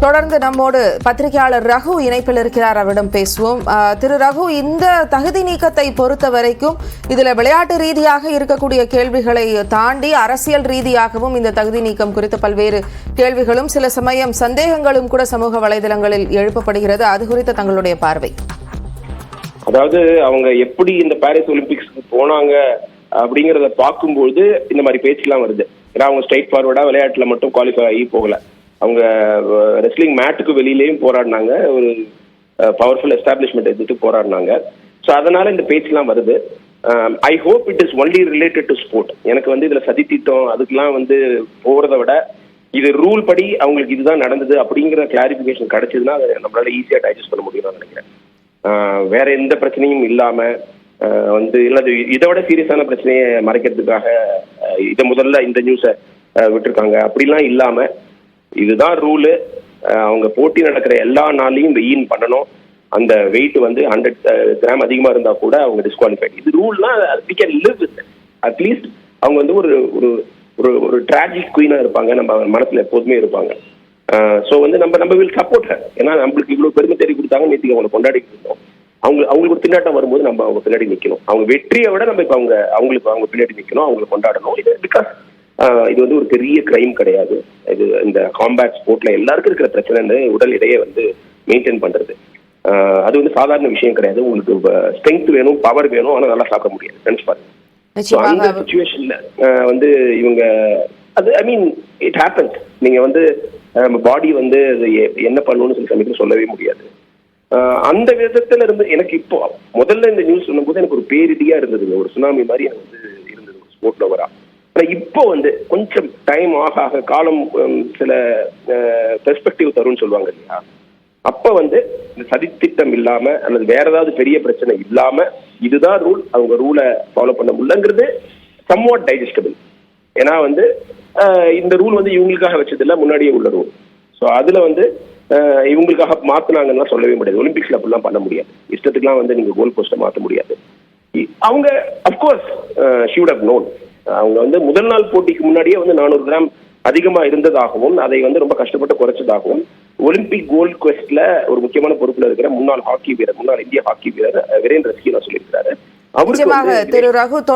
தொடர்ந்து நம்மோடு பத்திரிகையாளர் ரகு இணைப்பில் இருக்கிறார். அவரிடம் பேசுவோம். அஹ், திரு ரகு இந்த தகுதி நீக்கத்தை பொறுத்த வரைக்கும் இதுல விளையாட்டு ரீதியாக இருக்கக்கூடிய கேள்விகளை தாண்டி அரசியல் ரீதியாகவும் இந்த தகுதி நீக்கம் குறித்த பல்வேறு கேள்விகளும் சில சமயம் சந்தேகங்களும் கூட சமூக வலைதளங்களில் எழுப்பப்படுகிறது. அது குறித்த தங்களுடைய பார்வை. அதாவது அவங்க எப்படி இந்த பாரிஸ் ஒலிம்பிக்ஸ்க்கு போனாங்க அப்படிங்கறத பார்க்கும்போது இந்த மாதிரி பேச்சுலாம் வருது. ஏன்னா அவங்க ஸ்ட்ரைட் ஃபார்வர்டா விளையாட்டுல மட்டும் குவாலிஃபை ஆகி போகல. அவங்க ரெஸ்லிங் மேட்டுக்கு வெளியிலேயும் போராடினாங்க. ஒரு பவர்ஃபுல் எஸ்டாப்ளிஷ்மெண்ட் எதிர்த்து போராடினாங்க. ஸோ அதனால இந்த பேச்செலாம் வருது. I hope it is only related to sport எனக்கு வந்து இதில் சதி திட்டம் அதுக்கெல்லாம் வந்து போகிறத விட இது ரூல் படி அவங்களுக்கு இதுதான் நடந்தது அப்படிங்கிற கிளாரிஃபிகேஷன் கிடைச்சதுன்னா அதை நம்மளால ஈஸியாக டைஜஸ்ட் பண்ண முடியும் நினைக்கிறேன். வேற எந்த பிரச்சனையும் இல்லாமல் வந்து இல்லாத இதை விட சீரியஸான பிரச்சனையை மறைக்கிறதுக்காக இதை முதல்ல இந்த நியூஸை விட்டுருக்காங்க. அப்படிலாம் இல்லாமல் இதுதான் ரூலு. அவங்க போட்டி நடக்கிற எல்லா நாள்லையும் வெயின் பண்ணணும். அந்த வெயிட் வந்து ஹண்ட்ரட் கிராம் அதிகமா இருந்தா கூட அவங்க டிஸ்குவாலிஃபைட் இது ரூல்னா we can live with at least அவங்க வந்து ஒரு ஒரு ஒரு ஒரு டிராஜிக் குயினா இருப்பாங்க. நம்ம மனசுல எப்போதுமே இருப்பாங்க. ஸோ வந்து நம்ம நம்ம வில் சப்போர்ட் ஏன்னா நம்மளுக்கு இவ்வளவு பெருமை தேடி கொடுத்தாங்க. நேற்று அவங்களை கொண்டாடி இருந்தோம் அவங்க அவங்களுக்கு ஒரு திண்டாட்டம் வரும்போது நம்ம அவங்க பின்னாடி நிக்கணும். அவங்க வெற்றியை விட நம்ம இப்போ அவங்க அவங்களுக்கு அவங்க பின்னாடி நிற்கணும் அவங்களை கொண்டாடணும். இது பிகாஸ் இது வந்து ஒரு பெரிய கிரைம் கிடையாது. இது இந்த காம்பேட் ஸ்போர்ட்ல எல்லாருக்கும் இருக்கிற பிரச்சனை உடல் எடையை வந்து மெயின்டைன் பண்றது. அது வந்து சாதாரண விஷயம் கிடையாது. உங்களுக்கு ஸ்ட்ரென்த் வேணும் பவர் வேணும் ஆனால் நல்லா சாப்பிட முடியாது. நினைச்சு பாருங்க. So, அந்த சுச்சுவேஷன்ல வந்து இவங்க அது ஐ மீன் இட் ஹேப்பன்ஸ் நீங்க வந்து நம்ம பாடி வந்து என்ன பண்ணணும்னு சொல்லி சமயத்தில் சொல்லவே முடியாது. அந்த விதத்துல இருந்து எனக்கு இப்போ முதல்ல இந்த நியூஸ் சொல்லும்போது எனக்கு ஒரு பேரிடியா இருந்ததுங்க. ஒரு சுனாமி மாதிரி எனக்கு வந்து இருந்தது. ஒரு ஸ்போர்ட் லவரா ஆனா இப்போ வந்து கொஞ்சம் டைம் ஆக ஆக காலம் சில பெர்ஸ்பெக்டிவ் தரும்னு சொல்லுவாங்க இல்லையா? அப்ப வந்து இந்த சதித்திட்டம் இல்லாம அல்லது வேற ஏதாவது பெரிய பிரச்சனை இல்லாம இதுதான் ரூல் அவங்க ரூலை ஃபாலோ பண்ண முடியலங்கிறது சம்வாட் டைஜஸ்டபிள் ஏன்னா வந்து இந்த ரூல் வந்து இவங்களுக்காக வச்சது முன்னாடியே உள்ள ரூல் ஸோ அதுல வந்து இவங்களுக்காக மாத்தினாங்கன்னா சொல்லவே முடியாது. ஒலிம்பிக்ஸ்ல அப்படிலாம் பண்ண முடியாது. இஷ்டத்துக்குலாம் வந்து நீங்க கோல் போஸ்ட்டை மாத்த முடியாது. அவங்க அப்கோர்ஸ் ஷூட் அப் நோன் அவங்க வந்து முதல் நாள் போட்டிக்கு முன்னாடியே வந்து நானூறு கிராம் அதிகமா இருந்ததாகவும் அதை வந்து ரொம்ப கஷ்டப்பட்டு குறைச்சதாகவும் ஒலிம்பிக் கோல்ட் குவெஸ்ட்ல ஒரு முக்கியமான பொறுப்புல இருக்கிற முன்னாள் ஹாக்கி வீரர் முன்னாள் இந்திய ஹாக்கி வீரர் வீரேந்திர சிங் சொல்லியிருக்கிறாரு. அவருக்கு திரு ரகு